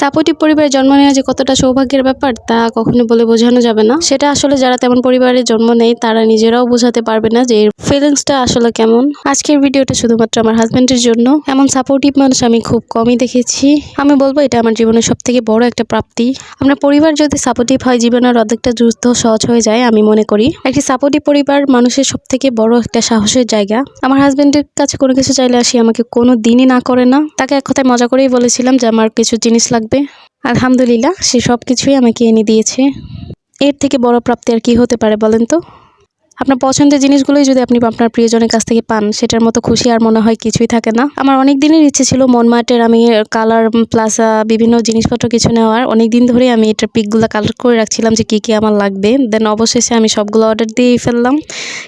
Supportive পরিবারে জন্ম নেওয়া যে কতটা সৌভাগ্যের ব্যাপার, তা কখনো বলে বোঝানো যাবে না। সেটা আসলে যারা তেমন পরিবারে জন্ম নেয় তারা নিজেরাও বোঝাতে পারবে না যে এর ফিলিংসটা আসলে কেমন। আজকের ভিডিওটা শুধুমাত্র আমার হাজব্যান্ডের জন্য। এমন সাপোর্টিভ মানুষ আমি খুব কমই দেখেছি। আমি বলব, এটা আমার জীবনের সব থেকে বড় একটা প্রাপ্তি। আমরা পরিবার যদি সাপোর্টিভ হয় জীবনের অর্ধেকটা যুদ্ধ সহজ হয়ে যায়, আমি মনে করি। একটি সাপোর্টিভ পরিবার মানুষের সব থেকে বড় একটা সাহসের জায়গা। আমার হাজব্যান্ডের কাছে কোনো কিছু চাইলে আসি, আমাকে কোনো দিনই না করে না। তাকে এক কথায় মজা করেই বলেছিলাম যে, আমার কিছু জিনিস লাগবে আলহামদুলিল্লাহ, সে সব কিছুই আমাকে এনে দিয়েছে। এর থেকে বড় প্রাপ্তি আর কি হতে পারে বলেন তো? আপনার পছন্দের জিনিসগুলোই যদি আপনি আপনার প্রিয়জনের কাছ থেকে পান, সেটার মতো খুশি আর মনে হয় কিছুই থাকে না। আমার অনেক দিনের ইচ্ছে ছিল মনমার্টের আমি কালার প্লাস বিভিন্ন জিনিসপত্র কিছু নেওয়ার। অনেক দিন ধরে আমি এটার পিকগুলো কালার করে রাখছিলাম যে কী কী আমার লাগবে। দেন অবশেষে আমি সবগুলো অর্ডার দিয়েই ফেললাম।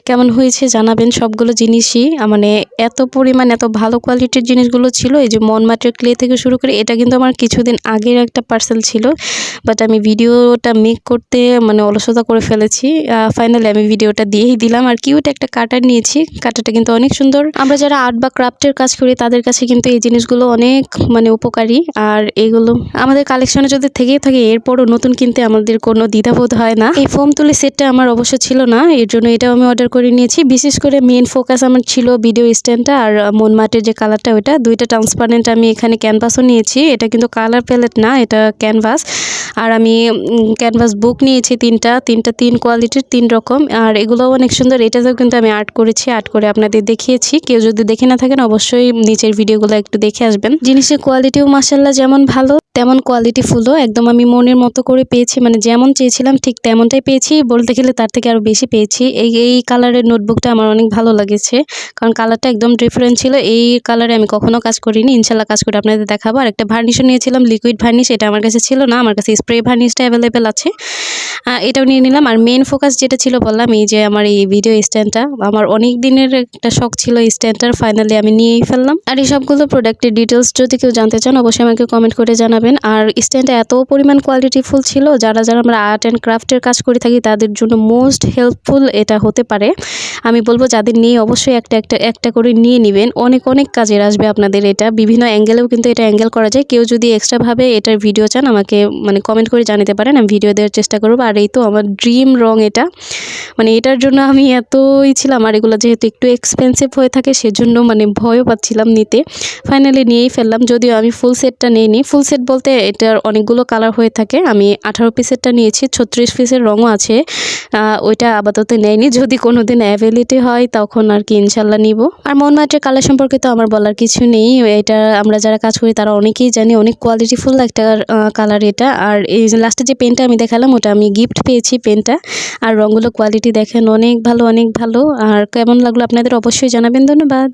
কেমন হয়েছে জানাবেন, সবগুলো জিনিসই। মানে এত পরিমাণ, এত ভালো কোয়ালিটির জিনিসগুলো ছিল, এই যে মনমার্টের ক্লে থেকে শুরু করে, এটা কিন্তু আমার কিছুদিন আগের একটা পার্সেল ছিল। বাট আমি ভিডিওটা মেক করতে মানে অলসতা করে ফেলেছি। ফাইনালি আমি ভিডিওটা দিয়েই দিলাম। আর কিউট একটা কাটার নিয়েছি। কাটারটা কিন্তু অনেক সুন্দর। আমরা যারা আর্ট বা ক্রাফটের কাজ করি, তাদের কাছে কিন্তু এই জিনিসগুলো অনেক মানে উপকারী। আর এগুলো আমাদের কালেকশনে যদি থেকেই থাকে, এরপরও নতুন কিনতে আমাদের কোনো দ্বিধাবোধ হয় না। এই ফোম তুলি সেটটা আমার অবশ্য ছিল না। এর জন্য এটাও আমি অর্ডার করে নিয়েছি। বিশেষ করে মেন ফোকাস আমার ছিল ভিডিও স্ট্যান্ডটা আর মন মাটের যে কালারটা ওইটা। দুইটা ট্রান্সপারেন্ট আমি এখানে ক্যানভাসও নিয়েছি। এটা কিন্তু কালার প্যালেট না, এটা ক্যানভাস আর আমি ক্যানভাস বুক নিয়েছি তিনটা। তিনটা তিন কোয়ালিটির তিন রকম। আর এগুলোও অনেক সুন্দর, এটাতেও কিন্তু আমি আর্ট করেছি আর্ট করে আপনাদের দেখিয়েছি। কেউ যদি দেখে না থাকেন, অবশ্যই নিচের ভিডিওগুলো একটু দেখে আসবেন। জিনিসের কোয়ালিটিও মাসাল্লাহ যেমন ভালো, তেমন কোয়ালিটি ফুলও। একদম আমি মনের মতো করে পেয়েছি মানে যেমন চেয়েছিলাম, ঠিক তেমনটাই পেয়েছি। বলতে গেলে তার থেকে আরও বেশি পেয়েছি। এই এই কালারের নোটবুকটা আমার অনেক ভালো লেগেছে। কারণ কালারটা একদম ডিফারেন্ট ছিল। এই কালারে আমি কখনো কাজ করিনি। ইনশাল্লাহ কাজ করে আপনাদের দেখাবো। আর একটা ভার্নিশও নিয়েছিলাম লিকুইড ভার্নিশ এটা আমার কাছে ছিল না, আমার কাছে স্প্রে ভার্নিশটা অ্যাভেলেবেল আছে। এটাও নিয়ে নিলাম। আর মেন ফোকাস যেটা ছিল বললাম, এই যে আমার এই ভিডিও স্ট্যান্ডটা আমার অনেক দিনের একটা শখ ছিল স্ট্যান্ডটার ফাইনালি আমি নিয়েই ফেললাম। আর এই সবগুলো প্রোডাক্টের ডিটেলস যদি কেউ জানতে চান, অবশ্যই আমাকে কমেন্ট করে জানাবেন। আর স্ট্যান্ডটা এত পরিমাণ কোয়ালিটিফুল ছিল, যারা যারা আমরা আর্ট অ্যান্ড ক্রাফটের কাজ করে থাকি, তাদের জন্য মোস্ট হেল্পফুল এটা হতে পারে। আমি বলব, যাদের নিয়ে অবশ্যই একটা একটা একটা করে নিয়ে নেবেন। অনেক অনেক কাজের আসবে আপনাদের এটা। বিভিন্ন অ্যাঙ্গেলেও কিন্তু এটা অ্যাঙ্গেল করা যায়। কেউ যদি এক্সট্রাভাবে এটার ভিডিও চান, আমাকে মানে কমেন্ট করে জানাতে পারেন। আমি ভিডিও দেওয়ার চেষ্টা করব। আর এই তো আমার ড্রিম রং এটা। মানে এটার জন্য আমি এতই ছিলাম, আর এগুলো যেহেতু একটু এক্সপেন্সিভ হয়ে থাকে, সেজন্য মানে ভয়ও পাচ্ছিলাম নিতে। ফাইনালি নিয়েই ফেললাম, যদিও আমি ফুল সেটটা নিইনি। ফুল সেট বলতে এটার অনেকগুলো কালার হয়ে থাকে। আমি আঠারো পিসেরটা নিয়েছি, ছত্রিশ পিসের রঙও আছে। ওইটা আপাতত নেয়নি যদি কোনো দিন অ্যাভেলিটি হয়, তখন আর কি ইনশাল্লাহ নিব। আর মন মাটির কালার সম্পর্কে তো আমার বলার কিছু নেই। এটা আমরা যারা কাজ করি, তারা অনেকেই জানি, অনেক কোয়ালিটিফুল একটা কালার এটা। আর এই লাস্টে যে পেনটা আমি দেখালাম, ওটা আমি গিফট পেয়েছি পেনটা আর রঙগুলো কোয়ালিটি দেখেন অনেক ভালো অনেক ভালো। আর কেমন লাগল আপনাদের অবশ্যই জানাবেন ধন্যবাদ।